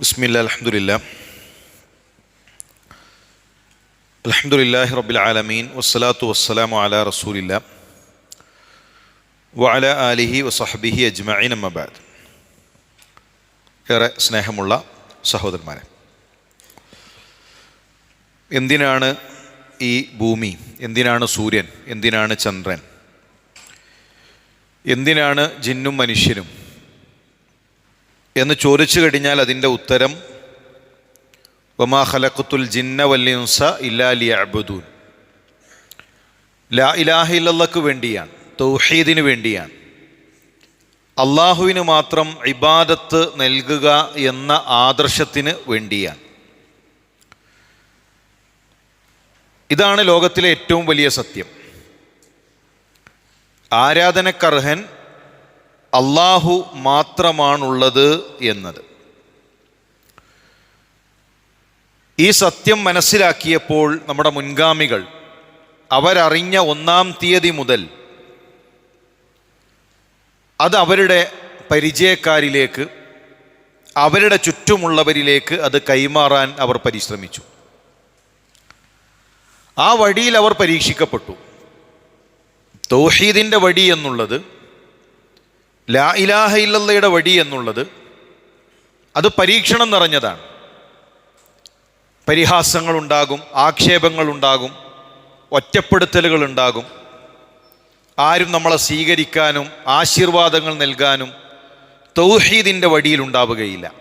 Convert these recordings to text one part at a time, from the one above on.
بسم الله الحمد لله الحمد لله رب العالمين والصلاة والسلام على رسول الله وعلى آله وصحبه أجمعين أما بعد ഏറെ സ്നേഹമുള്ള സഹോദരന്മാരെ എന്തിനാണ് ഈ ഭൂമി എന്തിനാണ് സൂര്യൻ എന്തിനാണ് ചന്ദ്രൻ എന്തിനാണ് ജിന്നും മനുഷ്യനും എന്ന് ചോദിച്ചു കഴിഞ്ഞാൽ അതിന്റെ ഉത്തരം വമാ ഖലഖത്തുൽ ജിന്ന വല്ലിൻസ ഇല്ലാലി അബുദൂൻ ലാ ഇലാഹില്ലക്ക് വേണ്ടിയാണ് തൗഹീദിന് വേണ്ടിയാണ്. അള്ളാഹുവിന് മാത്രം ഇബാദത്ത് നൽകുക എന്ന ആദർശത്തിന് വേണ്ടിയാണ്. ഇതാണ് ലോകത്തിലെ ഏറ്റവും വലിയ സത്യം. ആരാധനക്കർഹൻ അള്ളാഹു മാത്രമാണുള്ളത് എന്നത്. ഈ സത്യം മനസ്സിലാക്കിയപ്പോൾ നമ്മുടെ മുൻഗാമികൾ അവരറിഞ്ഞ ഒന്നാം തീയതി മുതൽ അത് അവരുടെ പരിചയക്കാരിലേക്ക് അവരുടെ ചുറ്റുമുള്ളവരിലേക്ക് അത് കൈമാറാൻ അവർ പരിശ്രമിച്ചു. ആ വഴിയിൽ അവർ പരീക്ഷിക്കപ്പെട്ടു. തൗഹീദിന്റെ വഴി എന്നുള്ളത് ലാ ഇലാഹ ഇല്ലല്ലയുടെ വഴി എന്നുള്ളത് അത് പരീക്ഷണം നിറഞ്ഞതാണ്. പരിഹാസങ്ങളുണ്ടാകും ആക്ഷേപങ്ങളുണ്ടാകും ഒറ്റപ്പെടുത്തലുകൾ ഉണ്ടാകും ആരും നമ്മളെ സ്വീകരിക്കാനും ആശീർവാദങ്ങൾ നൽകാനും തൗഹീദിന്റെ വഴിയിൽ ഉണ്ടാവുകയില്ല.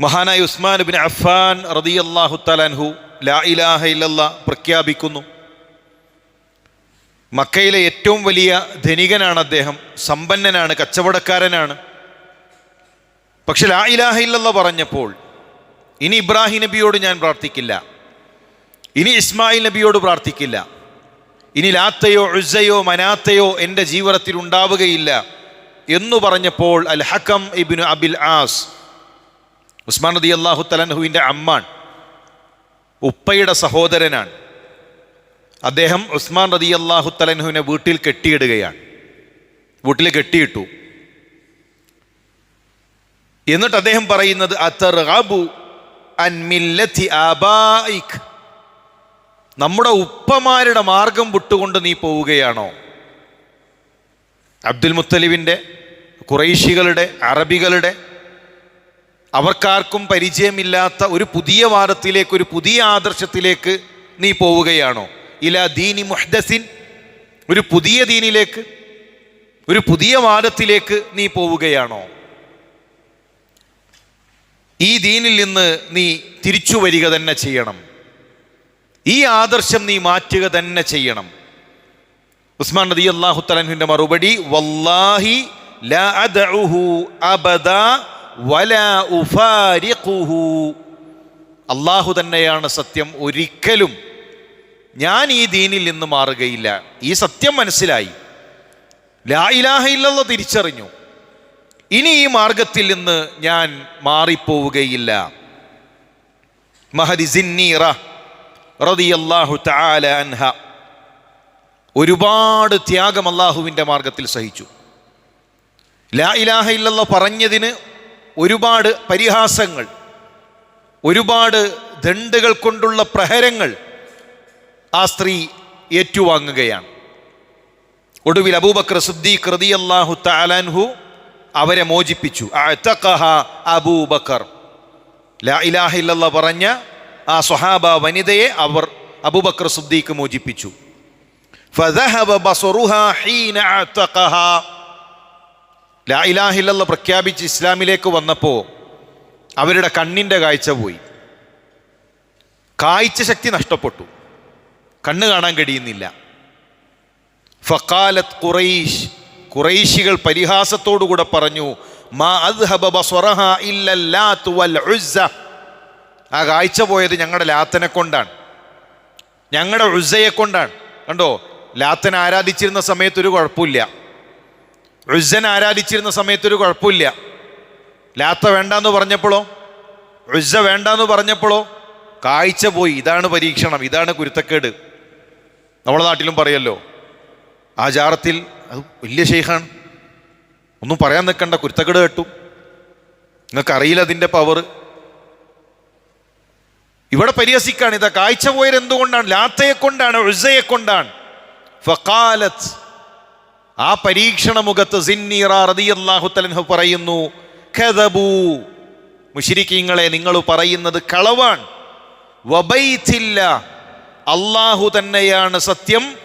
മഹാനായ ഉസ്മാൻ ബിൻ അഫാൻ റതി അള്ളാഹു തലാൻഹു ലാ ഇലാഹ ഇല്ലല്ല പ്രഖ്യാപിക്കുന്നു. മക്കയിലെ ഏറ്റവും വലിയ ധനികനാണ് അദ്ദേഹം. സമ്പന്നനാണ് കച്ചവടക്കാരനാണ്. പക്ഷെ ലാ ഇലാഹ ഇല്ലെന്ന് പറഞ്ഞപ്പോൾ ഇനി ഇബ്രാഹിം നബിയോട് ഞാൻ പ്രാർത്ഥിക്കില്ല. ഇനി ഇസ്മായിൽ നബിയോട് പ്രാർത്ഥിക്കില്ല. ഇനി ലാത്തയോ ഉസയോ മനാത്തയോ എന്റെ ജീവിതത്തിൽ ഉണ്ടാവുകയില്ല. എന്നു പറഞ്ഞപ്പോൾ Al Hakam Ibnu Abil As Usman നദി അള്ളാഹു തലൻഹുവിന്റെ അമ്മാൻ ഉപ്പയുടെ സഹോദരനാണ്. അദ്ദേഹം ഉസ്മാൻ റതി അള്ളാഹു തലൻഹുവിനെ വീട്ടിൽ കെട്ടിയിടുകയാണ്. വീട്ടിൽ കെട്ടിയിട്ടു. എന്നിട്ട് അദ്ദേഹം പറയുന്നത് നമ്മുടെ ഉപ്പമാരുടെ മാർഗം വിട്ടുകൊണ്ട് നീ പോവുകയാണോ? അബ്ദുൽ മുത്തലിബിന്റെ കുറൈശികളുടെ അറബികളുടെ അവർക്കാർക്കും പരിചയമില്ലാത്ത ഒരു പുതിയ വാദത്തിലേക്ക് ഒരു പുതിയ ആദർശത്തിലേക്ക് നീ പോവുകയാണോ? ഇല ദീനി മുഹ്ദസിൻ. ഒരു പുതിയ ദീനിലേക്ക് ഒരു പുതിയ വാദത്തിലേക്ക് നീ പോവുകയാണോ? ഈ ദീനിൽ നിന്ന് നീ തിരിച്ചു വരിക തന്നെ ചെയ്യണം. ഈ ആദർശം നീ മാറ്റുക തന്നെ ചെയ്യണം. ഉസ്മാൻ നദി അള്ളാഹു തലൻഹുവിന്റെ മറുപടി വല്ലാഹി അള്ളാഹു തന്നെയാണ് സത്യം ഒരിക്കലും ഞാൻ ഈ ദീനിൽ നിന്ന് മാറുകയില്ല. ഈ സത്യം മനസ്സിലായി. ലാ ഇലാഹ ഇല്ലല്ലോ തിരിച്ചറിഞ്ഞു. ഇനി ഈ മാർഗത്തിൽ നിന്ന് ഞാൻ മാറിപ്പോവുകയില്ല. അൻഹ. ഒരുപാട് ത്യാഗം അള്ളാഹുവിന്റെ മാർഗത്തിൽ സഹിച്ചു. ലാ ഇലാഹ ഇല്ലല്ലോ പറഞ്ഞതിന് ഒരുപാട് പരിഹാസങ്ങൾ ഒരുപാട് ദണ്ടുകൾ കൊണ്ടുള്ള പ്രഹരങ്ങൾ ആ സ്ത്രീ ഏറ്റുവാങ്ങുകയാണ്. ഒടുവിൽ അബൂബക്കർ സുദ്ദീഖ് അള്ളാഹു താലാൻഹു അവരെ മോചിപ്പിച്ചു. അബൂബക്കർ. ലാ ഇലാഹ ഇല്ലല്ലാ പറഞ്ഞ ആ സ്വഹാബ വനിതയെ അവർ അബൂബക്കർ സുദ്ദീഖ് മോചിപ്പിച്ചു. ലാ ഇലാഹ ഇല്ലല്ലാ പ്രഖ്യാപിച്ച് ഇസ്ലാമിലേക്ക് വന്നപ്പോൾ അവരുടെ കണ്ണിന്റെ കാഴ്ച പോയി. കാഴ്ച ശക്തി നഷ്ടപ്പെട്ടു. കണ്ണ് കാണാൻ കഴിയുന്നില്ല. ഫക്കാലത്ത് ഖുറൈഷ് കുറൈശികൾ പരിഹാസത്തോടുകൂടെ പറഞ്ഞു മാ വൽ ഉസ്സ. ആ കാഴ്ച പോയത് ഞങ്ങളുടെ ലാത്തനെ കൊണ്ടാണ്. ഞങ്ങളുടെ ഉസ്സയെ കൊണ്ടാണ്. കണ്ടോ? ലാത്തൻ ആരാധിച്ചിരുന്ന സമയത്ത് ഒരു കുഴപ്പമില്ല. ഉസ്സൻ ആരാധിച്ചിരുന്ന സമയത്ത് ഒരു കുഴപ്പമില്ല. ലാത്ത വേണ്ടാന്ന് പറഞ്ഞപ്പോഴോ? ഉസ്സ വേണ്ടാന്ന് പറഞ്ഞപ്പോഴോ? കാഴ്ച പോയി. ഇതാണ് പരീക്ഷണം. ഇതാണ് കുരുത്തക്കേട്. നമ്മുടെ നാട്ടിലും പറയല്ലോ ആചാരത്തിൽ അത് വലിയ ഷെയ്ഖാണ് ഒന്നും പറയാൻ നിൽക്കണ്ട കുരുത്തക്കേട് കേട്ടു. നിങ്ങൾക്കറിയില്ല അതിന്റെ പവർ ഇവിടെ പരിഹസിക്കാണ് ഇതാ കാഴ്ച പോയത് എന്തുകൊണ്ടാണ്? ലാത്തയെ കൊണ്ടാണ് ഉസയെ കൊണ്ടാണ്. ഫക്കാലത്ത് ആ പരീക്ഷണ മുഖത്ത് സിന്നീറ റളിയല്ലാഹു തആല പറയുന്നു ഖദബു മുശ്രിക്കീങ്ങളെ നിങ്ങൾ പറയുന്നത് കളവാണ്. വബൈത്തില്ല അള്ളാഹു തന്നെയാണ് സത്യം.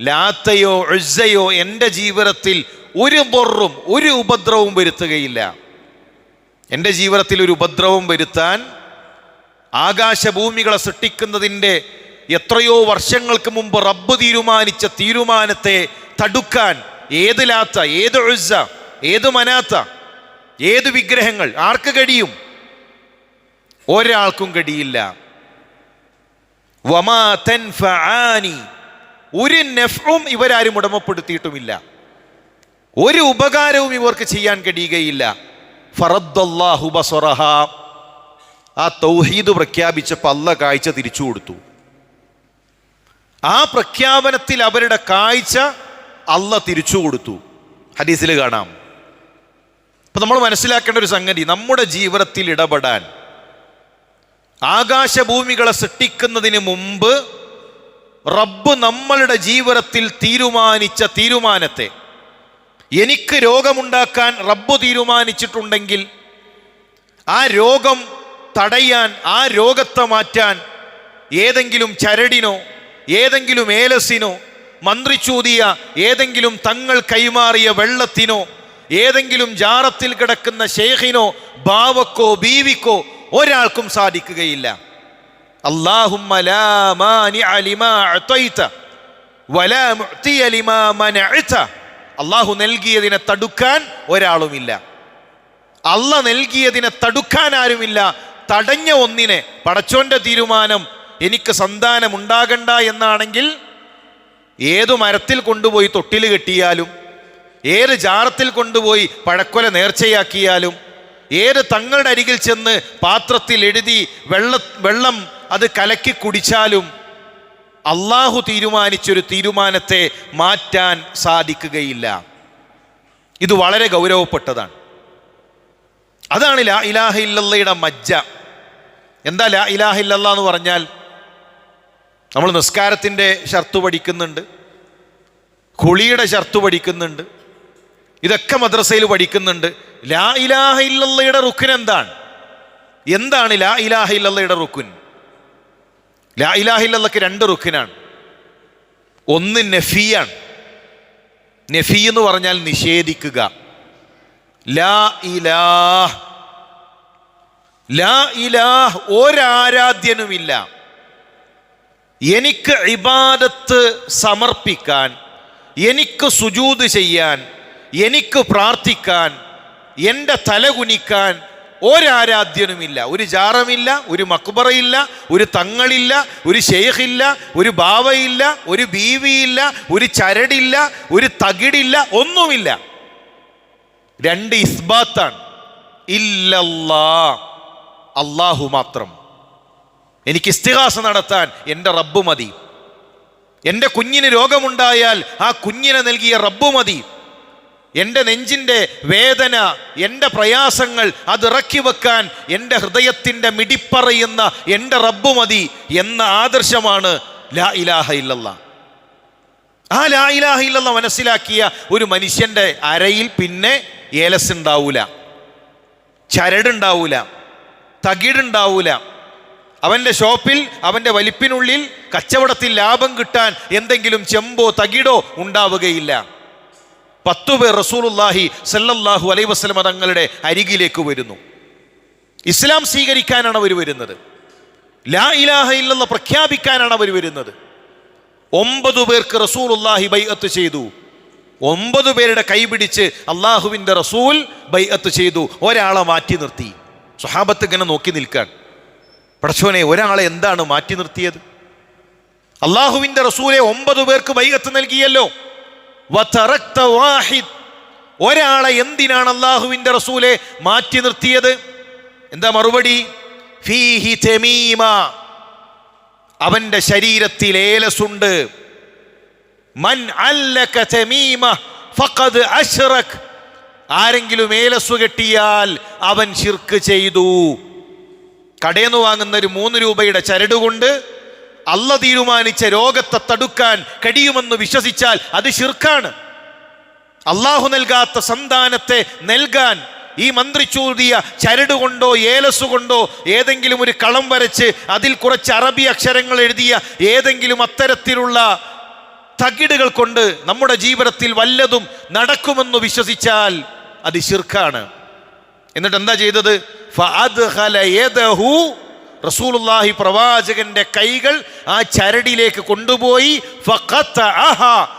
ലാത്തയോ ഉസ്സയോ എന്റെ ജീവിതത്തിൽ ഒരു ബൊറും ഒരു ഉപദ്രവവും വരുത്തുകയില്ല. എന്റെ ജീവിതത്തിൽ ഒരു ഉപദ്രവം വരുത്താൻ ആകാശഭൂമികളെ സൃഷ്ടിക്കുന്നതിന്റെ എത്രയോ വർഷങ്ങൾക്ക് മുമ്പ് റബ്ബ് തീരുമാനിച്ച തീരുമാനത്തെ തടുക്കാൻ ഏത് ലാത്ത ഏത് ഉസ്സ ഏത് മനാത്ത ഏത് വിഗ്രഹങ്ങൾ ആർക്ക് കഴിയും? ഒരാൾക്കും കഴിയില്ല വമാ തൻഫആനി ഒരു നെഫും ഇവരാരും ഉടമപ്പെടുത്തിയിട്ടുമില്ല. ഒരു ഉപകാരവും ഇവർക്ക് ചെയ്യാൻ കഴിയുകയില്ല ഫറദ്ദല്ലാഹു ബസറഹ. ആ തൗഹീദ് പ്രഖ്യാപിച്ചപ്പോൾ അല്ല കാഴ്ച തിരിച്ചു കൊടുത്തു. ആ പ്രഖ്യാപനത്തിൽ അവരുടെ കാഴ്ച അല്ല തിരിച്ചു കൊടുത്തു. ഹദീസിൽ കാണാം. അപ്പം നമ്മൾ മനസ്സിലാക്കേണ്ട ഒരു സംഗതി നമ്മുടെ ജീവിതത്തിൽ ഇടപെടാൻ ആകാശഭൂമികളെ സൃഷ്ടിക്കുന്നതിന് മുമ്പ് റബ്ബ് നമ്മളുടെ ജീവിതത്തിൽ തീരുമാനിച്ച തീരുമാനത്തെ. എനിക്ക് രോഗമുണ്ടാക്കാൻ റബ്ബ് തീരുമാനിച്ചിട്ടുണ്ടെങ്കിൽ ആ രോഗം തടയാൻ ആ രോഗത്തെ മാറ്റാൻ ഏതെങ്കിലും ചരടിനോ ഏതെങ്കിലും ഏലസിനോ മന്ത്രിച്ചൂതിയ ഏതെങ്കിലും തങ്ങൾ കൈമാറിയ വെള്ളത്തിനോ ഏതെങ്കിലും ജാറത്തിൽ കിടക്കുന്ന ഷേഖിനോ ബാവക്കോ ബീവിക്കോ ഒരാൾക്കും സാധിക്കുകയില്ല. അള്ളാഹു നൽകിയതിനെ തടുക്കാൻ ഒരാളുമില്ല. അല്ല നൽകിയതിനെ തടുക്കാൻ ആരുമില്ല. തടഞ്ഞ ഒന്നിനെ പടച്ചോന്റെ തീരുമാനം എനിക്ക് സന്താനം ഉണ്ടാകണ്ട എന്നാണെങ്കിൽ ഏതു മരത്തിൽ കൊണ്ടുപോയി തൊട്ടിൽ കെട്ടിയാലും ഏത് ജാറത്തിൽ കൊണ്ടുപോയി പഴക്കൊല നേർച്ചയാക്കിയാലും ഏത് തങ്ങളുടെ അരികിൽ ചെന്ന് പാത്രത്തിൽ എഴുതി വെള്ള വെള്ളം അത് കലക്കി കുടിച്ചാലും അള്ളാഹു തീരുമാനിച്ചൊരു തീരുമാനത്തെ മാറ്റാൻ സാധിക്കുകയില്ല. ഇത് വളരെ ഗൗരവപ്പെട്ടതാണ്. അതാണ് ലാ ഇലാഹ ഇല്ലല്ലയുടെ മജ്ജ. എന്താ ലാ ഇലാഹ ഇല്ലല്ല എന്ന് പറഞ്ഞാൽ നമ്മൾ നിസ്കാരത്തിന്റെ ഷർത്ത് പഠിക്കുന്നുണ്ട് കുളിയുടെ ഷർത്ത് പഠിക്കുന്നുണ്ട് ഇതൊക്കെ മദ്രസയിൽ പഠിക്കുന്നുണ്ട്. ലാ ഇലാഹ ഇല്ലയുടെ റുക്കിൻ എന്താണ്? എന്താണ് ലാ ഇലാഹ ഇല്ലയുടെ റുക്കുൻ ലാ ഇലാഹ ഇല്ലക്ക് രണ്ട് റുക്കിനാണ് ഒന്ന് നഫിയാണ്. നഫി എന്ന് പറഞ്ഞാൽ നിഷേധിക്കുക. ലാ ഇലാഹ്. ലാ ഇലാഹ് ഒരാരാധ്യനുമില്ല. എനിക്ക് ഇബാദത്ത് സമർപ്പിക്കാൻ എനിക്ക് സുജൂത് ചെയ്യാൻ എനിക്ക് പ്രാർത്ഥിക്കാൻ എന്റെ തലകുനിക്കാൻ ഒരാരാധ്യനുമില്ല. ഒരു ജാറമില്ല ഒരു മക്ബറയില്ല ഒരു തങ്ങളില്ല ഒരു ഷെയ്ഖില്ല ഒരു ബാവയില്ല ഒരു ബീവിയില്ല ഒരു ചരടില്ല ഒരു തകിടില്ല ഒന്നുമില്ല. രണ്ട് ഇസ്ബാത്താണ്. ഇല്ലല്ലാ അള്ളാഹു മാത്രം. എനിക്ക് ഇസ്തിഹാസ നടത്താൻ എന്റെ റബ്ബ് മതി. എന്റെ കുഞ്ഞിന് രോഗമുണ്ടായാൽ ആ കുഞ്ഞിനെ നൽകിയ റബ്ബ് മതി. എന്റെ നെഞ്ചിന്റെ വേദന എന്റെ പ്രയാസങ്ങൾ അത് ഇറക്കി വെക്കാൻ എന്റെ ഹൃദയത്തിന്റെ മിടിപ്പറയുന്ന എന്റെ റബ്ബ് മതി എന്ന ആദർശമാണ് ലാ ഇലാഹ ഇല്ലല്ല. ആ ലാ ഇലാഹ ഇല്ലല്ല മനസ്സിലാക്കിയ ഒരു മനുഷ്യന്റെ അരയിൽ പിന്നെ ഏലസ് ഉണ്ടാവൂല ചരടുണ്ടാവൂല തകിടുണ്ടാവൂല. അവന്റെ ഷോപ്പിൽ അവന്റെ വലിപ്പിനുള്ളിൽ കച്ചവടത്തിൽ ലാഭം കിട്ടാൻ എന്തെങ്കിലും ചെമ്പോ തകിടോ ഉണ്ടാവുകയില്ല. പത്തു പേർ റസൂലുല്ലാഹി സല്ലല്ലാഹു അലൈ വസ്ലമ തങ്ങളുടെ അരികിലേക്ക് വരുന്നു. ഇസ്ലാം സ്വീകരിക്കാനാണ് അവർ വരുന്നത്. ലാ ഇലാഹ ഇല്ലെന്ന് പ്രഖ്യാപിക്കാനാണ് അവർ വരുന്നത്. ഒമ്പത് പേർക്ക് റസൂലുല്ലാഹി ബൈഅത്ത് ചെയ്തു. ഒമ്പത് പേരുടെ കൈപിടിച്ച് അള്ളാഹുവിന്റെ റസൂൽ ബൈഅത്ത് ചെയ്തു. ഒരാളെ മാറ്റി നിർത്തി. സ്വഹാബത്ത് ഇങ്ങനെ നോക്കി നിൽക്കാൻ പടച്ചോനെ ഒരാളെ എന്താണ് മാറ്റി നിർത്തിയത്? അള്ളാഹുവിന്റെ റസൂലെ ഒമ്പത് പേർക്ക് ബൈഅത്ത് നൽകിയല്ലോ. വാഹിദ്. ഒരാളെ എന്തിനാണ് അള്ളാഹുവിന്റെ റസൂലെ മാറ്റി നിർത്തിയത്? എന്താ മറുപടി? ഫീഹി തെമീമ. അവന്റെ ശരീരത്തിൽ ഏലസുണ്ട്. മൻ അല്ലക തെമീമ ഫഖദ് അഷ്റഖ് ആരെങ്കിലും ഏലസു കെട്ടിയാൽ അവൻ ശിർക്ക് ചെയ്തു. കടയെന്ന് വാങ്ങുന്ന ഒരു മൂന്ന് രൂപയുടെ ചരടുകൊണ്ട് അല്ല തീരുമാനിച്ച രോഗത്തെ തടുക്കാൻ കഴിയുമെന്ന് വിശ്വസിച്ചാൽ അത് ശിർക്കാണ്. അള്ളാഹു നൽകാത്ത സന്താനത്തെ നൽകാൻ ഈ മന്ത്രി ചൂതിയ ചരട് കൊണ്ടോ കൊണ്ടോ ഏതെങ്കിലും ഒരു കളം വരച്ച് അതിൽ കുറച്ച് അറബി അക്ഷരങ്ങൾ എഴുതിയ ഏതെങ്കിലും അത്തരത്തിലുള്ള തകിടുകൾ കൊണ്ട് നമ്മുടെ ജീവിതത്തിൽ വല്ലതും നടക്കുമെന്ന് വിശ്വസിച്ചാൽ അത് ശിർക്കാണ്. എന്നിട്ട് എന്താ ചെയ്തത്? യദഹു റസൂലുള്ളാഹി പ്രവാചകന്റെ കൈകൾ ആ ചരടിയിലേക്ക് കൊണ്ടുപോയി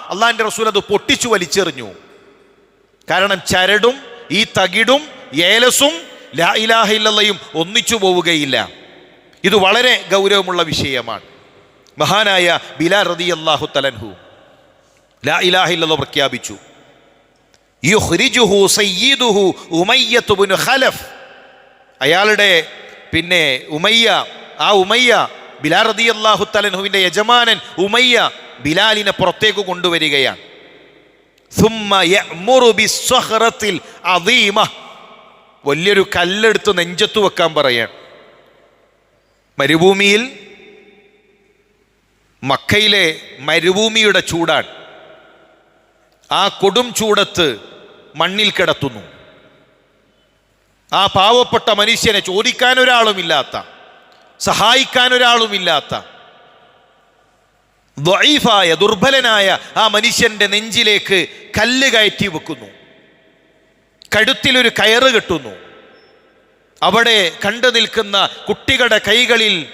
അള്ളാഹിന്റെ റസൂൽ അത് പൊട്ടിച്ചു വലിച്ചെറിഞ്ഞു. കാരണം ചരടും ഈ തകിടും ഏലസും ലാ ഒന്നിച്ചു പോവുകയില്ല. ഇത് വളരെ ഗൗരവമുള്ള വിഷയമാണ്. മഹാനായ ബിലാ റതി അള്ളാഹു തലൻഹു ലാ ഇലാഹ ഇല്ലല്ല പ്രഖ്യാപിച്ചു. യുഹ്രിജുഹു സയ്യിദുഹു ഉമയ്യത്ത് ബിനു ഖലഫ്. അയാളുടെ പിന്നെ ഉമയ്യ ആ ഉമയ്യ ബിലാൽ റതി അള്ളാഹു തലൻഹുവിന്റെ യജമാനൻ ഉമയ്യ ബിലാലിനെ പുറത്തേക്ക് കൊണ്ടുവരികയാണ്. വലിയൊരു കല്ലെടുത്ത് നെഞ്ചത്ത് വെക്കാൻ പറയാൻ മരുഭൂമിയിൽ മക്കയിലെ മരുഭൂമിയുടെ ചൂടാണ്. ആ കൊടും ചൂടത്ത് മണ്ണിൽ കിടത്തുന്നു. ആ പാവപ്പെട്ട മനുഷ്യനെ ചോദിക്കാൻ ഒരാളുമില്ലാത്ത സഹായിക്കാൻ ഒരാളുമില്ലാത്ത ദ്വൈഫായ ദുർബലനായ ആ മനുഷ്യന്റെ നെഞ്ചിലേക്ക് കല്ല് കയറ്റി വെക്കുന്നു. കഴുത്തിലൊരു കയറ് കെട്ടുന്നു. അവിടെ കണ്ടു നിൽക്കുന്ന കുട്ടികളുടെ കൈകളിൽ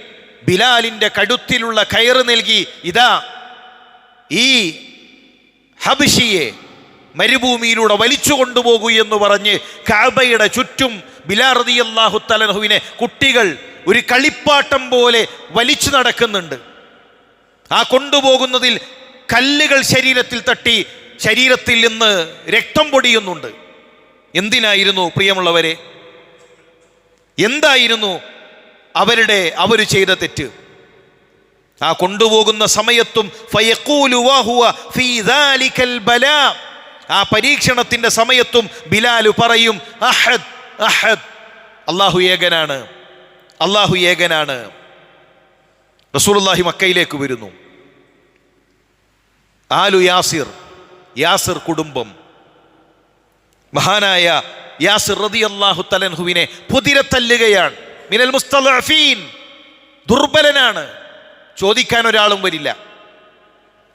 ബിലാലിന്റെ കഴുത്തിലുള്ള കയറ് നൽകി ഇതാ ഈ ഹബിഷിയെ മരുഭൂമിയിലൂടെ വലിച്ചു കൊണ്ടുപോകൂ എന്ന് പറഞ്ഞ് കാബയുടെ ചുറ്റും ബിലാറതി അള്ളാഹു തലഹുവിനെ കുട്ടികൾ ഒരു കളിപ്പാട്ടം പോലെ വലിച്ചു നടക്കുന്നുണ്ട്. ആ കൊണ്ടുപോകുന്നതിൽ കല്ലുകൾ ശരീരത്തിൽ തട്ടി ശരീരത്തിൽ നിന്ന് രക്തം പൊടിയുന്നുണ്ട്. എന്തിനായിരുന്നു പ്രിയമുള്ളവരെ? എന്തായിരുന്നു അവരുടെ അവർ ചെയ്ത തെറ്റ്? ആ കൊണ്ടുപോകുന്ന സമയത്തും ഫയഖൂലു വഹുവ ഫീ ദാലിക്കൽ ബലാ. ആ പരീക്ഷണത്തിന്റെ സമയത്തും ബിലാലു പറയും അഹദ് അഹദ് അള്ളാഹു ഏകനാണ് അള്ളാഹു ഏകനാണ്. റസൂലുള്ളാഹി മക്കയിലേക്ക് വരുന്നു. ആലു യാസിർ യാസിർ കുടുംബം. മഹാനായ യാസിർ റതി അള്ളാഹു തലൻഹുവിനെ പുതിരത്തല്ലുകയാണ്. മിനൽ മുസ്തലഫീൻ ദുർബലനാണ്. ചോദിക്കാൻ ഒരാളും വരില്ല.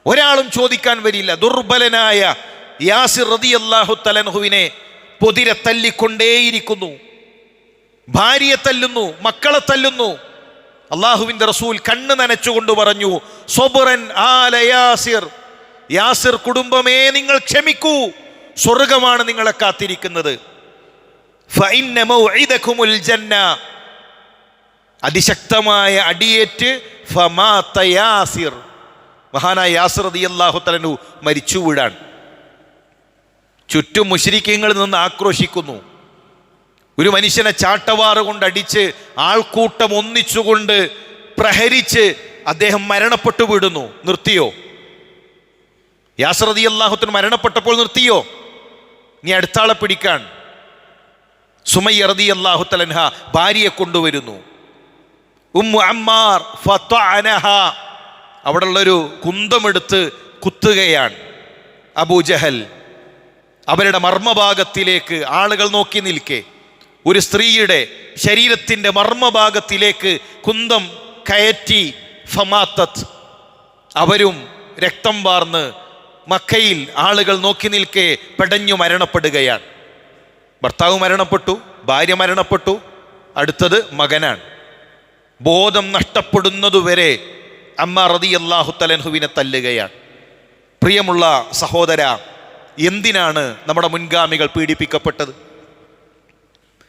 ഒരാളും ചോദിക്കാൻ വരില്ല. ദുർബലനായ യാസിർ റതി അള്ളാഹു തലൻഹുവിനെ പൊതിരെ തല്ലിക്കൊണ്ടേയിരിക്കുന്നു. ഭാര്യയെ തല്ലുന്നു മക്കളെ തല്ലുന്നു. അള്ളാഹുവിന്റെ റസൂൽ കണ്ണ് നനച്ചുകൊണ്ട് പറഞ്ഞു സൊബുറൻ ആല യാസിർ യാസിർ കുടുംബമേ നിങ്ങൾ ക്ഷമിക്കൂ സ്വർഗമാണ് നിങ്ങളെ കാത്തിരിക്കുന്നത്. അതിശക്തമായ അടിയേറ്റ് ഫമാത യാസിർ. മഹാനായ യാസിർ റളിയല്ലാഹു തലനു മരിച്ചു വീഴാൻ ചുറ്റും മുശ്രിക്കങ്ങളിൽ നിന്ന് ആക്രോശിക്കുന്നു. ഒരു മനുഷ്യനെ ചാട്ടവാറ് കൊണ്ട് അടിച്ച് ആൾക്കൂട്ടം ഒന്നിച്ചുകൊണ്ട് പ്രഹരിച്ച് അദ്ദേഹം മരണപ്പെട്ടു വിടുന്നു. നിർത്തിയോ? യാസറതി അള്ളാഹുത്തിന് മരണപ്പെട്ടപ്പോൾ നിർത്തിയോ? നീ അടുത്താളെ പിടിക്കാൻ. സുമയ്യ റതി അള്ളാഹുത്തലൻഹ ഭാര്യയെ കൊണ്ടുവരുന്നു. ഉമ്മു അമ്മാർ ഫത്വഅനഹ അവിടെയുള്ളൊരു കുന്തമെടുത്ത് കുത്തുകയാണ്. അബൂജഹൽ അവരുടെ മർമ്മഭാഗത്തിലേക്ക് ആളുകൾ നോക്കി നിൽക്കെ. ഒരു സ്ത്രീയുടെ ശരീരത്തിന്റെ മർമ്മഭാഗത്തിലേക്ക് കുന്തം കയറ്റി ഫമാത്തത്ത് അവരും രക്തം വാർന്ന് മക്കയിൽ ആളുകൾ നോക്കി നിൽക്കെ പെടഞ്ഞു മരണപ്പെടുകയാണ്. ഭർത്താവ് മരണപ്പെട്ടു ഭാര്യ മരണപ്പെട്ടു അടുത്തത് മകനാണ്. ബോധം നഷ്ടപ്പെടുന്നതുവരെ അമ്മ റതി അള്ളാഹു തലൻഹുവിനെ തല്ലുകയാണ്. പ്രിയമുള്ള സഹോദര എന്തിനാണ് നമ്മുടെ മുൻഗാമികൾ പീഡിപ്പിക്കപ്പെട്ടത്?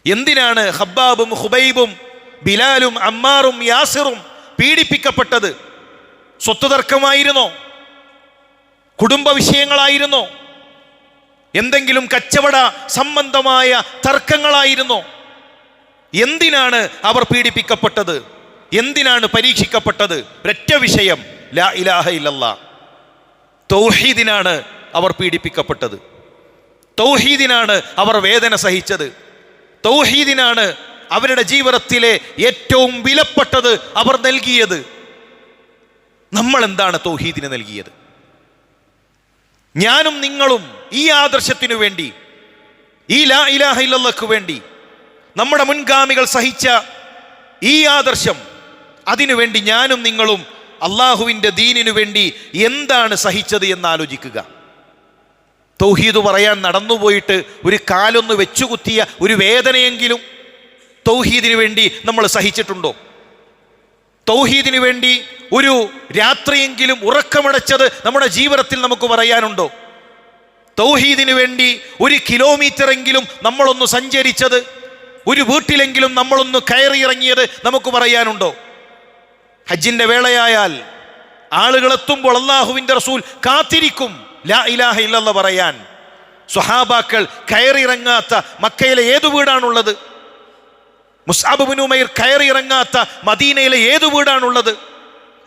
എന്തിനാണ് ഹബ്ബാബും ഹുബൈബും ബിലാലും അമ്മാറും യാസിറും പീഡിപ്പിക്കപ്പെട്ടത്? സ്വത്ത് തർക്കമായിരുന്നോ? കുടുംബ വിഷയങ്ങളായിരുന്നോ? എന്തെങ്കിലും കച്ചവട സംബന്ധമായ തർക്കങ്ങളായിരുന്നോ? എന്തിനാണ് അവർ പീഡിപ്പിക്കപ്പെട്ടത്? എന്തിനാണ് പരീക്ഷിക്കപ്പെട്ടത്? ഒറ്റ വിഷയം ലാ ഇലാഹ ഇല്ലല്ലാ. തൗഹീദിനാണ് അവർ പീഡിപ്പിക്കപ്പെട്ടത്. തൗഹീദിനാണ് അവർ വേദന സഹിച്ചത്. തൗഹീദിനാണ് അവരുടെ ജീവിതത്തിലെ ഏറ്റവും വിലപ്പെട്ടത് അവർ നൽകിയത്. നമ്മൾ എന്താണ് തൗഹീദിന് നൽകിയത്? ഞാനും നിങ്ങളും ഈ ആദർശത്തിനു വേണ്ടി ഈ ലാ ഇലാഹ വേണ്ടി നമ്മുടെ മുൻഗാമികൾ സഹിച്ച ഈ ആദർശം അതിനുവേണ്ടി ഞാനും നിങ്ങളും അള്ളാഹുവിന്റെ ദീനിനു വേണ്ടി എന്താണ് സഹിച്ചത് എന്ന് ആലോചിക്കുക. തൗഹീദ് പറയാൻ നടന്നുപോയിട്ട് ഒരു കാലൊന്ന് വെച്ചുകുത്തിയ ഒരു വേദനയെങ്കിലും തൗഹീദിന് വേണ്ടി നമ്മൾ സഹിച്ചിട്ടുണ്ടോ? തൗഹീദിന് വേണ്ടി ഒരു രാത്രിയെങ്കിലും ഉറക്കമടച്ചത് നമ്മുടെ ജീവിതത്തിൽ നമുക്ക് പറയാനുണ്ടോ? തൗഹീദിന് വേണ്ടി ഒരു കിലോമീറ്റർ എങ്കിലും നമ്മളൊന്ന് സഞ്ചരിച്ചത് ഒരു വീട്ടിലെങ്കിലും നമ്മളൊന്ന് കയറിയിറങ്ങിയത് നമുക്ക് പറയാനുണ്ടോ? ഹജ്ജിന്റെ വേളയായാൽ ആളുകളെത്തുമ്പോൾ അള്ളാഹുവിന്റെ റസൂൽ കാത്തിരിക്കും. ലാ ഇലാഹ ഇല്ലെന്ന് പറയാൻ. സ്വഹാബാക്കൾ കയറിയിറങ്ങാത്ത മക്കയിലെ ഏതു വീടാണുള്ളത്? മുസാബ് ഉമൈർ കയറിയിറങ്ങാത്ത മദീനയിലെ ഏതു വീടാണുള്ളത്?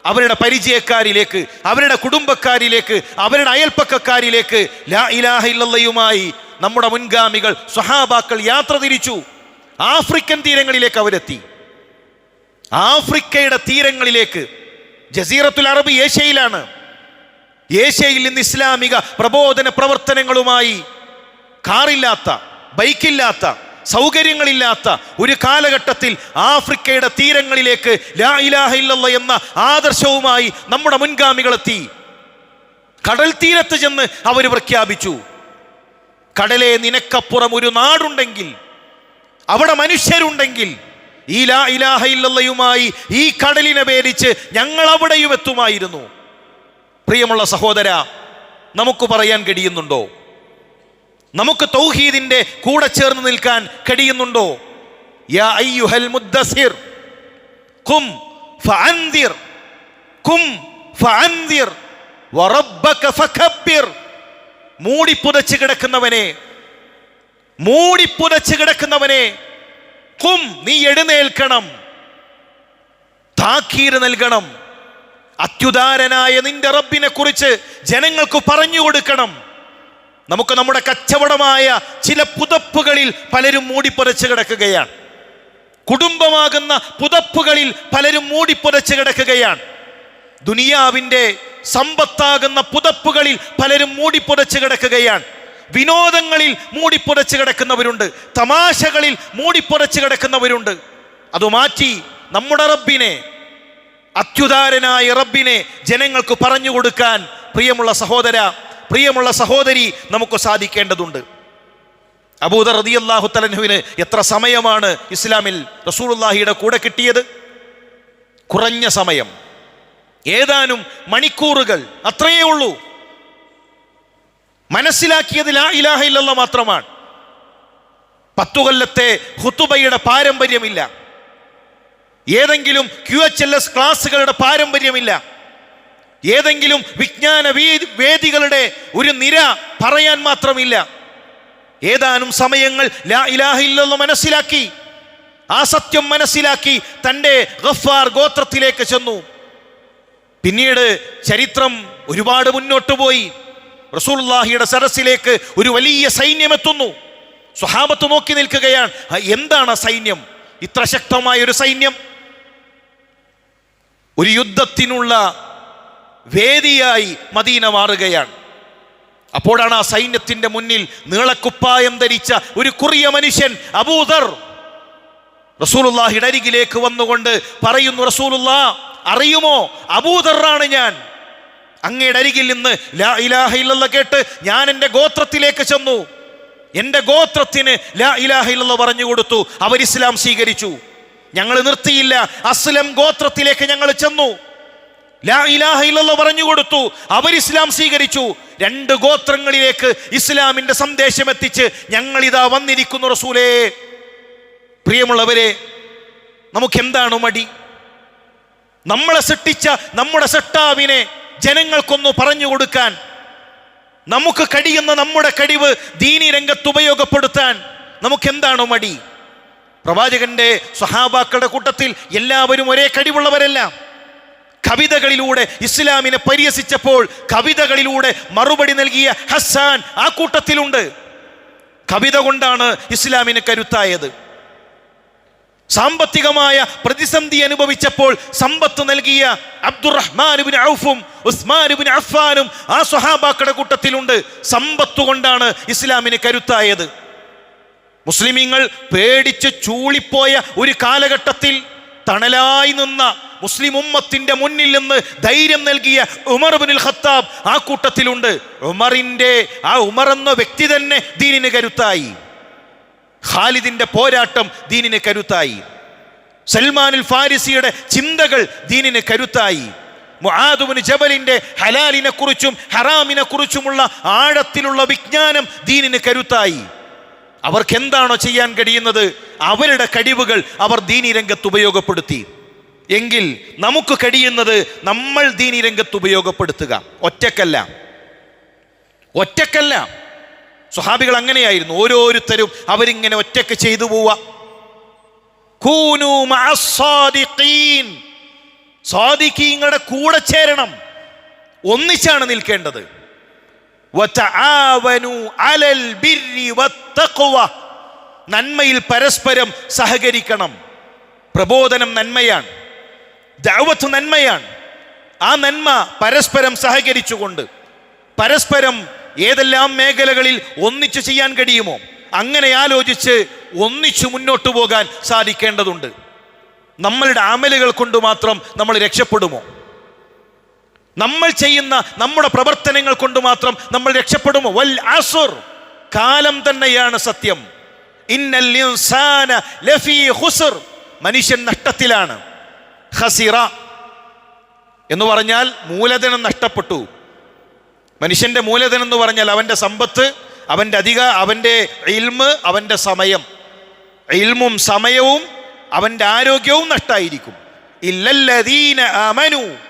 അവരുടെ പരിചയക്കാരിലേക്ക് അവരുടെ കുടുംബക്കാരിലേക്ക് അവരുടെ അയൽപ്പക്കക്കാരിലേക്ക് ലാ ഇലാഹ ഇല്ലയുമായി നമ്മുടെ മുൻഗാമികൾ സ്വഹാബാക്കൾ യാത്ര തിരിച്ചു. ആഫ്രിക്കൻ തീരങ്ങളിലേക്ക് അവരെത്തി. ആഫ്രിക്കയുടെ തീരങ്ങളിലേക്ക്. ജസീറത്തുൽ അറബ് ഏഷ്യയിലാണ്. ഏഷ്യയിൽ നിന്ന് ഇസ്ലാമിക പ്രബോധന പ്രവർത്തനങ്ങളുമായി കാറില്ലാത്ത ബൈക്കില്ലാത്ത സൗകര്യങ്ങളില്ലാത്ത ഒരു കാലഘട്ടത്തിൽ ആഫ്രിക്കയുടെ തീരങ്ങളിലേക്ക് ലാ ഇലാഹ ഇല്ലല്ല എന്ന ആദർശവുമായി നമ്മുടെ മുൻഗാമികളെത്തി കടൽ തീരത്ത് ചെന്ന് അവർ പ്രഖ്യാപിച്ചു കടലെ നിനക്കപ്പുറം ഒരു നാടുണ്ടെങ്കിൽ അവിടെ മനുഷ്യരുണ്ടെങ്കിൽ ഈ ലാ ഇലാഹ ഇല്ലല്ലയുമായി ഈ കടലിനെ പേരിച്ച് ഞങ്ങൾ അവിടെയും എത്തുമായിരുന്നു. പ്രിയമുള്ള സഹോദര നമുക്ക് പറയാൻ കഴിയുന്നുണ്ടോ? നമുക്ക് തൗഹീദിന്റെ കൂടെ ചേർന്ന് നിൽക്കാൻ കഴിയുന്നുണ്ടോ? യാ അയ്യുഹൽ മുദ്ദസിർ ഫഅൻദിർ ഫഅൻദിർ വറബ്ബക മൂടിപ്പുതച്ച് കിടക്കുന്നവനെ മൂടിപ്പുതച്ച് കിടക്കുന്നവനെ കും നീ എഴുന്നേൽക്കണം താക്കീര് നൽകണം. അത്യുദാരനായ നിന്റെ റബ്ബിനെ കുറിച്ച് ജനങ്ങൾക്ക് പറഞ്ഞു കൊടുക്കണം. നമുക്ക് നമ്മുടെ കച്ചവടമായ ചില പുതപ്പുകളിൽ പലരും മൂടിപ്പുതച്ച് കിടക്കുകയാണ്. കുടുംബമാകുന്ന പുതപ്പുകളിൽ പലരും മൂടിപ്പുതച്ച് കിടക്കുകയാണ്. ദുനിയാവിന്റെ സമ്പത്താകുന്ന പുതപ്പുകളിൽ പലരും മൂടിപ്പുതച്ച് കിടക്കുകയാണ്. വിനോദങ്ങളിൽ മൂടിപ്പുതച്ച് കിടക്കുന്നവരുണ്ട്. തമാശകളിൽ മൂടിപ്പുതച്ച് കിടക്കുന്നവരുണ്ട്. അത് മാറ്റി നമ്മുടെ റബ്ബിനെ അത്യുദാരനായ റബ്ബിനെ ജനങ്ങൾക്ക് പറഞ്ഞു കൊടുക്കാൻ പ്രിയമുള്ള സഹോദര പ്രിയമുള്ള സഹോദരി നമുക്ക് സാധിക്കേണ്ടതുണ്ട്. അബൂദർ റതി അള്ളാഹു തലഹുവിന് എത്ര സമയമാണ് ഇസ്ലാമിൽ റസൂലുള്ളാഹിയുടെ കൂടെ കിട്ടിയത്? കുറഞ്ഞ സമയം. ഏതാനും മണിക്കൂറുകൾ. അത്രയേ ഉള്ളൂ. മനസ്സിലാക്കിയത് ലാ ഇലാഹ ഇല്ലല്ല മാത്രമാണ്. പത്തുകൊല്ലത്തെ ഹുത്തുബയുടെ പാരമ്പര്യമില്ല. ഏതെങ്കിലും ക്യു എച്ച് എൽ എസ് ക്ലാസ്സുകളുടെ പാരമ്പര്യമില്ല. ഏതെങ്കിലും വിജ്ഞാന വേദികളുടെ ഒരു നിര പറയാൻ മാത്രമില്ല. ഏതാനും സമയങ്ങൾ ലാ ഇലാഹ ഇല്ലല്ല മനസ്സിലാക്കി. ആ സത്യം മനസ്സിലാക്കി തന്റെ ഗഫാർ ഗോത്രത്തിലേക്ക് ചെന്നു. പിന്നീട് ചരിത്രം ഒരുപാട് മുന്നോട്ട് പോയി. റസൂൽഹിയുടെ സരസിലേക്ക് ഒരു വലിയ സൈന്യം എത്തുന്നു. സ്വഹാബത്ത് നോക്കി നിൽക്കുകയാണ്. എന്താണ് സൈന്യം? ഇത്ര ശക്തമായ ഒരു സൈന്യം. ഒരു യുദ്ധത്തിനുള്ള വേദിയായി മദീന മാറുകയാണ്. അപ്പോഴാണ് ആ സൈന്യത്തിന്റെ മുന്നിൽ നീളക്കുപ്പായം ധരിച്ച ഒരു കുറിയ മനുഷ്യൻ അബൂദർ. റസൂലുള്ളാഹിയുടെ അരികിലേക്ക് വന്നുകൊണ്ട് പറയുന്നു റസൂലുള്ളാ അറിയുമോ? അബൂദറാണ് ഞാൻ. അങ്ങയുടെ അരികിൽ നിന്ന് ലാ ഇലാഹ ഇല്ലല്ല കേട്ട് ഞാൻ എന്റെ ഗോത്രത്തിലേക്ക് ചെന്നു. എന്റെ ഗോത്രത്തിന് ലാ ഇലാഹ ഇല്ലല്ല പറഞ്ഞു കൊടുത്തു. അവർ ഇസ്ലാം സ്വീകരിച്ചു. ഞങ്ങൾ നിർത്തിയില്ല. അസ്ലം ഗോത്രത്തിലേക്ക് ഞങ്ങൾ ചെന്നു. ലാ ഇലാഹ പറഞ്ഞു കൊടുത്തു. അവർ ഇസ്ലാം സ്വീകരിച്ചു. രണ്ട് ഗോത്രങ്ങളിലേക്ക് ഇസ്ലാമിന്റെ സന്ദേശം എത്തിച്ച് ഞങ്ങൾ ഇതാ വന്നിരിക്കുന്നു റസൂലേ. പ്രിയമുള്ളവരെ നമുക്ക് എന്താണ് മടി? നമ്മളെ സൃഷ്ടിച്ച നമ്മുടെ സട്ടാവിനെ ജനങ്ങൾക്കൊന്ന് പറഞ്ഞു കൊടുക്കാൻ നമുക്ക് കഴിയുന്ന നമ്മുടെ കഴിവ് ദീനി രംഗത്ത് ഉപയോഗപ്പെടുത്താൻ നമുക്ക് എന്താണ് മടി? പ്രവാചകന്റെ സ്വഹാബാക്കളുടെ കൂട്ടത്തിൽ എല്ലാവരും ഒരേ കഴിവുള്ളവരല്ല. കവിതകളിലൂടെ ഇസ്ലാമിനെ പരിഹസിച്ചപ്പോൾ കവിതകളിലൂടെ മറുപടി നൽകിയ ഹസ്സാൻ ആ കൂട്ടത്തിലുണ്ട്. കവിത കൊണ്ടാണ് ഇസ്ലാമിന് കരുത്തായത്. സാമ്പത്തികമായ പ്രതിസന്ധി അനുഭവിച്ചപ്പോൾ സമ്പത്ത് നൽകിയ അബ്ദുറഹ്മാനുബിൻ ഔഫും ഉസ്മാനുബിൻ അഫ്ഫാനും ആ സ്വഹാബാക്കളുടെ കൂട്ടത്തിലുണ്ട്. സമ്പത്ത് കൊണ്ടാണ് ഇസ്ലാമിന് കരുത്തായത്. മുസ്ലിമീങ്ങൾ പേടിച്ച് ചൂളിപ്പോയ ഒരു കാലഘട്ടത്തിൽ തണലായി നിന്ന മുസ്ലിം ഉമ്മത്തിന്റെ മുന്നിൽ നിന്ന് ധൈര്യം നൽകിയ ഉമർ ബിനുൽ ഖത്താബ് ആ കൂട്ടത്തിലുണ്ട്. ഉമറിന്റെ ആ ഉമർ എന്ന വ്യക്തി തന്നെ ദീനിന് കരുത്തായി. ഖാലിദിന്റെ പോരാട്ടം ദീനിന് കരുത്തായി. സൽമാനുൽ ഫാരിസിയുടെ ചിന്തകൾ ദീനിന് കരുത്തായി. മുഹാദുബിന് ജബലിന്റെ ഹലാലിനെ കുറിച്ചും ഹറാമിനെ കുറിച്ചുമുള്ള ആഴത്തിലുള്ള വിജ്ഞാനം ദീനിന് കരുത്തായി. അവർക്ക് എന്താണോ ചെയ്യാൻ കഴിയുന്നത്? അവരുടെ കഴിവുകൾ അവർ ദീനിരംഗത്ത് ഉപയോഗപ്പെടുത്തി. എങ്കിൽ നമുക്ക് കഴിയുന്നത് നമ്മൾ ദീനിരംഗത്ത് ഉപയോഗപ്പെടുത്തുക. ഒറ്റക്കല്ല. ഒറ്റക്കല്ല. സ്വഹാബികൾ അങ്ങനെയായിരുന്നു. ഓരോരുത്തരും അവരിങ്ങനെ ഒറ്റയ്ക്ക് ചെയ്തു പോവുക. കൂടെ ചേരണം. ഒന്നിച്ചാണ് നിൽക്കേണ്ടത്. നന്മയിൽ പരസ്പരം സഹകരിക്കണം. പ്രബോധനം നന്മയാണ്. ദൗവത്ത് നന്മയാണ്. ആ നന്മ പരസ്പരം സഹകരിച്ചുകൊണ്ട് പരസ്പരം ഏതെല്ലാം മേഖലകളിൽ ഒന്നിച്ചു ചെയ്യാൻ കഴിയുമോ അങ്ങനെ ആലോചിച്ച് ഒന്നിച്ചു മുന്നോട്ട് പോകാൻ സാധിക്കേണ്ടതുണ്ട്. നമ്മളുടെ അമലുകൾ കൊണ്ട് മാത്രം നമ്മൾ രക്ഷപ്പെടുമോ? നമ്മൾ ചെയ്യുന്ന നമ്മുടെ പ്രവർത്തനങ്ങൾ കൊണ്ട് മാത്രം നമ്മൾ രക്ഷപ്പെടുമോ? വൽ അസുർ. കാലം തന്നെയാണ് സത്യം. ഇന്നൽ ലഫീ ഹുസുർ മനുഷ്യൻ നഷ്ടത്തിലാണ്. ഹസിറ എന്ന് പറഞ്ഞാൽ മൂലധനം നഷ്ടപ്പെട്ടു. മനുഷ്യന്റെ മൂലധനം എന്ന് പറഞ്ഞാൽ അവന്റെ സമ്പത്ത് അവന്റെ അധിക അവന്റെ ഇൽമ് അവന്റെ സമയം. ഇൽമും സമയവും അവന്റെ ആരോഗ്യവും നഷ്ടമായിരിക്കും ഇല്ലല്ലദീന അമനു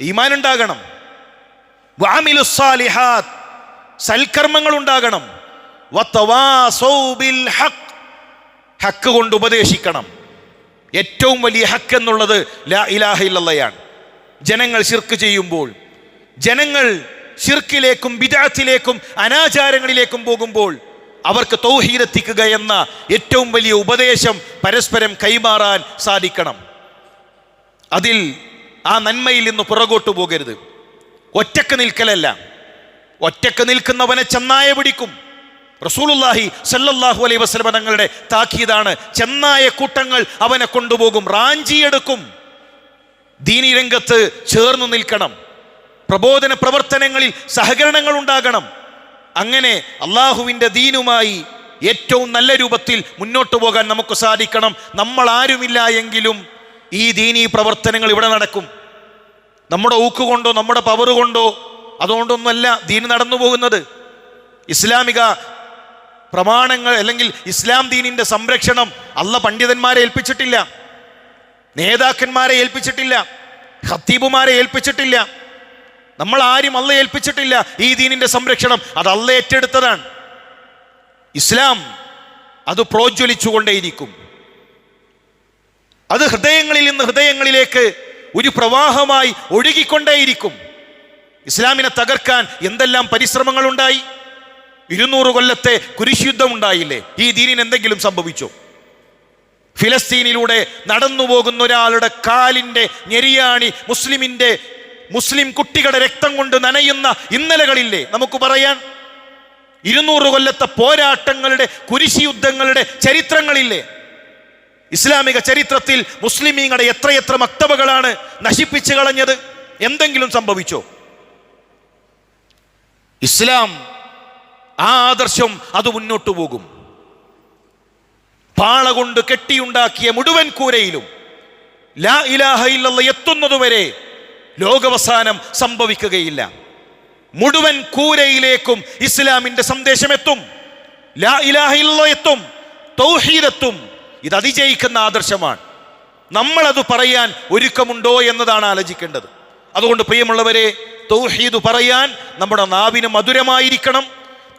ഈമാൻ ഉണ്ടാകണം വാമിലുസാലിഹാത്ത് സൽക്കർമ്മങ്ങൾ ഉണ്ടാകണം. ഹക്ക് കൊണ്ട് ഉപദേശിക്കണം. ഏറ്റവും വലിയ ഹക്ക് എന്നുള്ളത് ലാ ഇലാഹ ജനങ്ങൾ ശിർക്ക് ചെയ്യുമ്പോൾ ജനങ്ങൾ ശിർക്കിലേക്കും ബിദാത്തിലേക്കും അനാചാരങ്ങളിലേക്കും പോകുമ്പോൾ അവർക്ക് തൗഹീരെത്തിക്കുക എന്ന ഏറ്റവും വലിയ ഉപദേശം പരസ്പരം കൈമാറാൻ സാധിക്കണം. അതിൽ ആ നന്മയിൽ നിന്ന് പുറകോട്ട് പോകരുത്. ഒറ്റയ്ക്ക് നിൽക്കലല്ല. ഒറ്റയ്ക്ക് നിൽക്കുന്നവനെ ചെന്നായ പിടിക്കും. റസൂലുല്ലാഹി സല്ലല്ലാഹു അലൈ വസ്ലമ തങ്ങളുടെ താക്കീതാണ്. ചെന്നായ കൂട്ടങ്ങൾ അവനെ കൊണ്ടുപോകും. റാഞ്ചിയെടുക്കും ദീനി രംഗത്ത് ചേർന്നു നിൽക്കണം. പ്രബോധന പ്രവർത്തനങ്ങളിൽ സഹകരണങ്ങൾ ഉണ്ടാകണം. അങ്ങനെ അള്ളാഹുവിന്റെ ദീനുമായി ഏറ്റവും നല്ല രൂപത്തിൽ മുന്നോട്ട് പോകാൻ നമുക്ക് സാധിക്കണം. നമ്മൾ ആരുമില്ല എങ്കിലും ഈ ദീനീ പ്രവർത്തനങ്ങൾ ഇവിടെ നടക്കും. നമ്മുടെ ഊക്ക് കൊണ്ടോ നമ്മുടെ പവർ കൊണ്ടോ അതുകൊണ്ടൊന്നുമല്ല ദീന് നടന്നു പോകുന്നത്. ഇസ്ലാമിക പ്രമാണങ്ങൾ അല്ലെങ്കിൽ ഇസ്ലാം ദീനിന്റെ സംരക്ഷണം അല്ല പണ്ഡിതന്മാരെ ഏൽപ്പിച്ചിട്ടില്ല. നേതാക്കന്മാരെ ഏൽപ്പിച്ചിട്ടില്ല. ഹത്തീബുമാരെ ഏൽപ്പിച്ചിട്ടില്ല. നമ്മൾ ആരും അല്ല ഏൽപ്പിച്ചിട്ടില്ല ഈ ദീനിന്റെ സംരക്ഷണം. അത് അല്ല ഏറ്റെടുത്തതാണ്. ഇസ്ലാം അത് പ്രോജ്വലിച്ചുകൊണ്ടേയിരിക്കും. അത് ഹൃദയങ്ങളിൽ നിന്ന് ഹൃദയങ്ങളിലേക്ക് ഒരു പ്രവാഹമായി ഒഴുകിക്കൊണ്ടേയിരിക്കും. ഇസ്ലാമിനെ തകർക്കാൻ എന്തെല്ലാം പരിശ്രമങ്ങളുണ്ടായി? ഇരുന്നൂറ് കൊല്ലത്തെ കുരിശുദ്ധം ഉണ്ടായില്ലേ ഈ ദീനിന് എന്തെങ്കിലും സംഭവിച്ചോ? ഫിലസ്തീനിലൂടെ നടന്നു പോകുന്ന ഒരാളുടെ കാലിന്റെ ഞെരിയാണി മുസ്ലിമിന്റെ മുസ്ലിം കുട്ടികളുടെ രക്തം കൊണ്ട് നനയുന്ന ഇന്നലകളില്ലേ? നമുക്ക് പറയാൻ. ഇരുന്നൂറ് കൊല്ലത്തെ പോരാട്ടങ്ങളുടെ കുരിശി യുദ്ധങ്ങളുടെ ചരിത്രങ്ങളില്ലേ? ഇസ്ലാമിക ചരിത്രത്തിൽ മുസ്ലിമീങ്ങളുടെ എത്രയെത്ര മക്തബകളാണ് നശിപ്പിച്ചു കളഞ്ഞത്? എന്തെങ്കിലും സംഭവിച്ചോ? ഇസ്ലാം ആ ആദർശം അത് മുന്നോട്ട് പോകും. പാള കൊണ്ട് കെട്ടിയുണ്ടാക്കിയ മുഴുവൻ കൂരയിലും ലാ ഇലാഹ എത്തുന്നതുവരെ ലോകവസാനം സംഭവിക്കുകയില്ല. മുഴുവൻ കൂരയിലേക്കും ഇസ്ലാമിന്റെ സന്ദേശം എത്തും ലാ ഇലാഹ എത്തും. തൗഹീദെത്തും ഇത് അതിജയിക്കുന്ന ആദർശമാണ്. നമ്മളത് പറയാൻ ഒരുക്കമുണ്ടോ എന്നതാണ് ആലോചിക്കേണ്ടത്. അതുകൊണ്ട് പ്രിയമുള്ളവരെ തൗഹീദ് പറയാൻ നമ്മുടെ നാവിന് മധുരമായിരിക്കണം.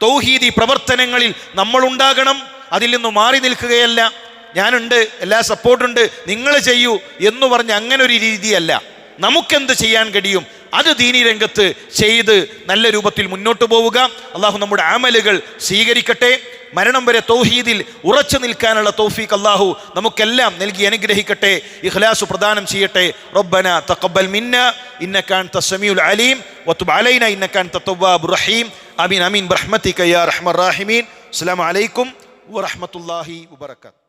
തൗഹീദി പ്രവർത്തനങ്ങളിൽ നമ്മളുണ്ടാകണം. അതിൽ നിന്ന് മാറി നിൽക്കുകയല്ല. ഞാനുണ്ട് എല്ലാ സപ്പോർട്ടുണ്ട് നിങ്ങൾ ചെയ്യൂ എന്ന് പറഞ്ഞ് അങ്ങനെ ഒരു രീതിയല്ല. നമുക്കെന്ത് ചെയ്യാൻ കഴിയും? അത് ദീനി രംഗത്ത് ചെയ്ത് നല്ല രൂപത്തിൽ മുന്നോട്ട് പോവുക. അള്ളാഹു നമ്മുടെ ആമലുകൾ സ്വീകരിക്കട്ടെ. മരണം വരെ തൗഹീദിൽ ഉറച്ചു നിൽക്കാനുള്ള തൗഫീഖ് അള്ളാഹു നമുക്കെല്ലാം നൽകി അനുഗ്രഹിക്കട്ടെ. ഇഖ്ലാസ് പ്രദാനം ചെയ്യട്ടെ. റബ്ബന തഖബ്ബൽ മിന്ന. ഇന്നക്കാൻ അൻത അലീം. വത്തുബ് അലൈന. ഇന്നക്കാൻ തത്തവാബ് റഹീം. ആമീൻ അമീൻ ബിറഹ്മതിക യാ റഹ്മർ റാഹിമീൻ. അസ്സലാമു അലൈക്കും വറഹ്മത്തുള്ളാഹി വബറകാതുഹു.